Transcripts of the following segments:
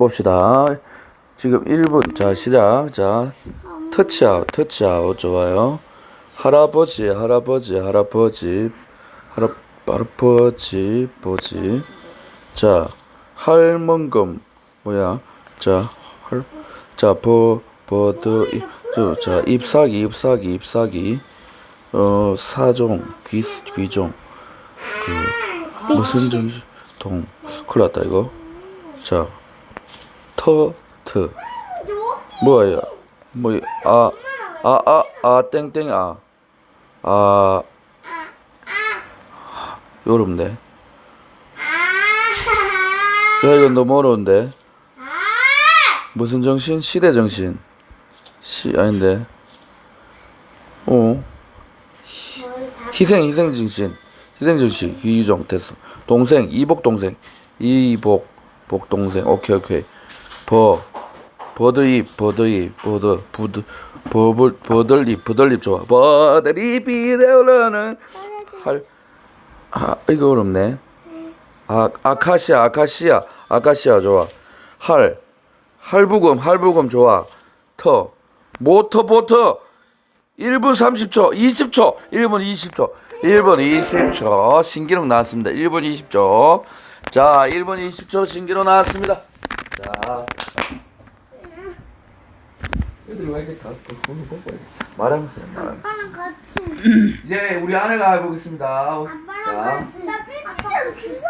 봅시다. 지금 1분. 자, 시작. 자, 터치아웃, 터치아웃. 좋아요. 할아버지, 할아버지, 할아버지, 할아, 할아버지, 버지. 자, 할멍금. 뭐야? 자, 할, 자, 이- 저, 자, 잎사귀, 잎사귀, 잎사귀. 어, 사종, 귀, 귀종. 그, 무슨 정신, 동. 큰일 났다, 이거. 자, 터, 트. 뭐야? 뭐, 아, 아, 아, 아, 땡땡, 아. 아, 어렵네. 야, 이건 너무 어려운데. 무슨 정신? 시대 정신. 시, 아닌데. 어. 희- 희생, 희생 정신. 희생 정신. 이유정 됐어. 동생, 이복 동생. 이복, 복 동생. 오케이, 오케이. 버, 버드잎, 버드잎, 버드, 부드, 버블, 버들잎, 버들잎 좋아. 버들잎이 되어라는 할, 아, 이거 어렵네. 아, 아카시아, 아카시아, 아카시아 좋아. 할, 할부금, 할부금 좋아. 터, 모터, 모터. 1분 30초, 20초, 1분 20초, 1분 20초. 신기록 나왔습니다. 1분 20초. 자, 1분 20초 신기록 나왔습니다. 자. 애들이 왜 이렇게 다 보고 보고 말하면서 말하면서. 아빠랑 같이. 이제 우리 아내가 해보겠습니다. 아빠랑 자, 같이. 나 필기점 주사.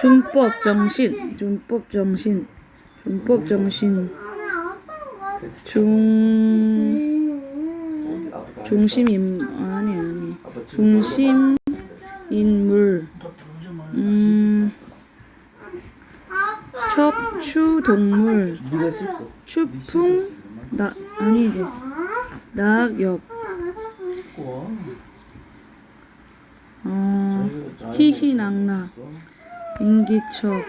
준법 정신, 준법 정신, 준법 정신, 아나 아빠랑 같이. 중 중심 인 아니 아니 중심 인물 음 아빠. 척추 동물 네가 실수. 추풍 나 아니지 낙엽 어 희희낙낙 인기척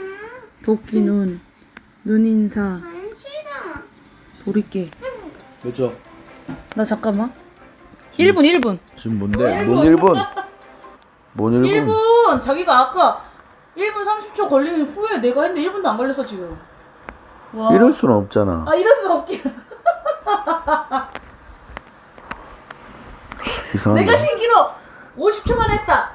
도끼눈 눈인사. 보리깨 몇 초? 나 잠깐만 1분 1분 지금 뭔데? 뭔 1분? 뭔 1분? 1분 자기가 아까 1분 30초 걸리는 후에 내가 했는데 1분도 안 걸렸어 지금 와. 이럴 수는 없잖아. 아 이럴 수 없긴 이상한데. 내가 신기록 50초만 했다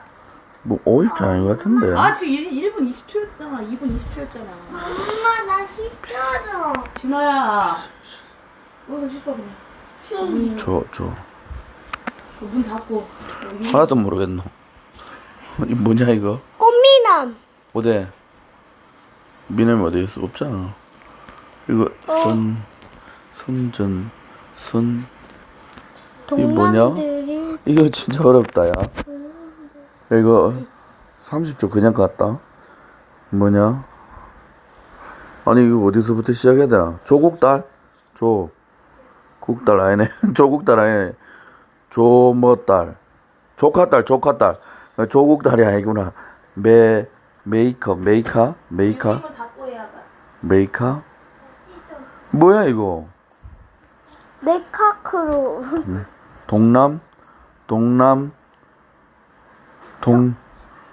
뭐 50초 아닌 것 같은데. 아 지금 1, 분 20초였잖아 2분 20초였잖아 엄마 나 시켜줘. 진아야 여기서 씻어 그냥 저, 저. 문 닫고 하나도 모르겠노. 이 뭐냐, 이거? 꽃미남. 어디? 미남이 어디 있어? 없잖아. 이거, 선, 선전, 선. 이게 뭐냐? 동남들이 이거 진짜 어렵다, 야. 야, 이거 30초 그냥 갔다. 뭐냐? 아니, 이거 어디서부터 시작해야 되나? 조국달? 조. 국달 아니네. 조국달 아니네. 조뭐달. 조카딸, 조카딸. 어, 조국달이 아니구나. 메, 메이커, 메이카? 메이카? 이거 닫고 해야 돼 메이카? 뭐야, 이거? 메카크로. 동남? 동남? 동,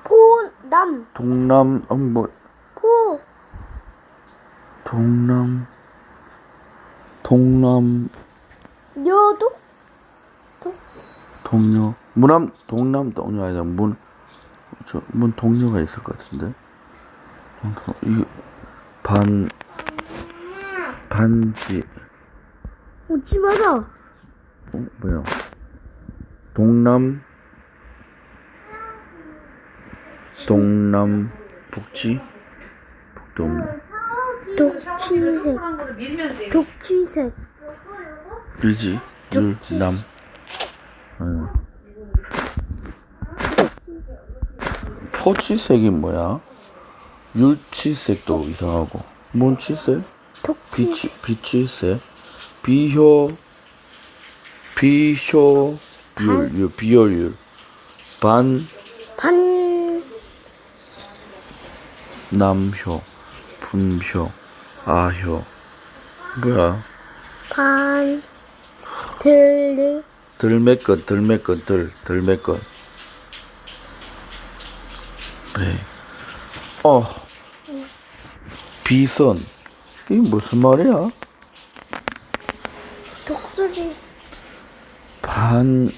포남. 동남, 어, 뭐, 포. 동남 동남 여도. 동료 문남 동남 동료 아니야 문 저문 동료가 있을 것 같은데 이 반 반지 오지 마라. 어 뭐야 동남 동남 북지. 거를 밀면 돼 독치색. 일지 율남 어. 포치색이 뭐야? 율치색도 이상하고 뭔 치색? 독치. 비치 비치색 비효 비효 율 비효율 반 반. 남효 분효 아효 뭐야? 반. 들리. 들매껏 들매껏 들 들매껏 네. 어 비선 이게 무슨 말이야? 독수리. 반,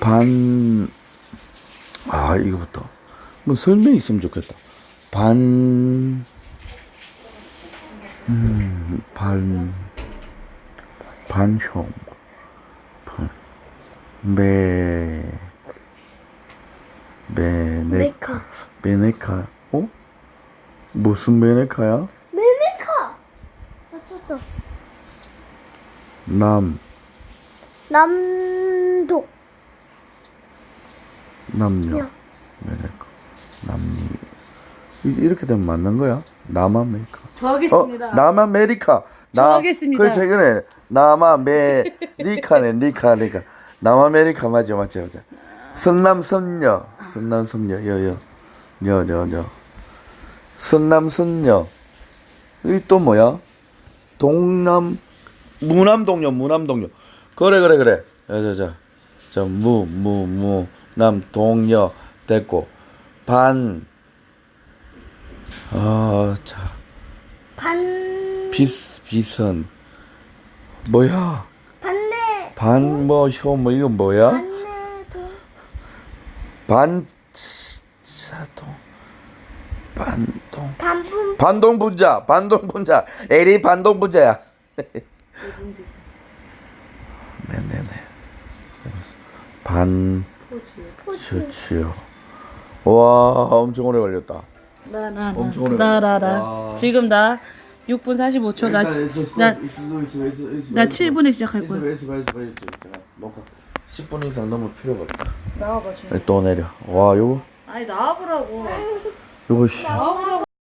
반, 아, 이거부터. 뭐 설명이 있으면 좋겠다. 반, 음, 반, 반형, 반, 매, 메네카, 메네카, 어? 무슨 메네카야? 메메카. 맞췄다. 남, 남독. 남녀, 야. 메네카, 남미. 이- 이렇게 되면 맞는 거야? 남아메리카. 어, 좋아하겠습니다. 남아메리카. 나, 좋아하겠습니다. 그 최근에 남아메리카네, 리카, 리카. 남아메리카 맞죠, 맞죠, 맞죠. 성남 선녀, 성남 선녀, 여, 여, 여, 여, 여. 성남 선녀. 이 또 뭐야? 동남, 무남동녀, 무남동녀. 그래, 그래, 그래. 자, 자, 자. 자, 무, 무, 무, 남, 동녀, 됐고. 반, 아, 자. 반. 비스 비선 뭐야 반대. 반뭐효뭐 이건 뭐야 반대도. 반차동 반동 반분. 반동 분자 반동 분자 에리 반동 분자야 네네네 반 츠츠요 와 엄청 오래 걸렸다 나나나 엄청 오래 나라라 걸렸어. 와. 지금 나 6분 45초 나, 나, 나 7분에 시작할 거야 있어 있어 있어 있어 뭔가 10분 이상 넘을 필요가 없다. 나와봐 지금 또 내려. 와 요거. 아니 나와보라고. 요거 씨. 나와보라고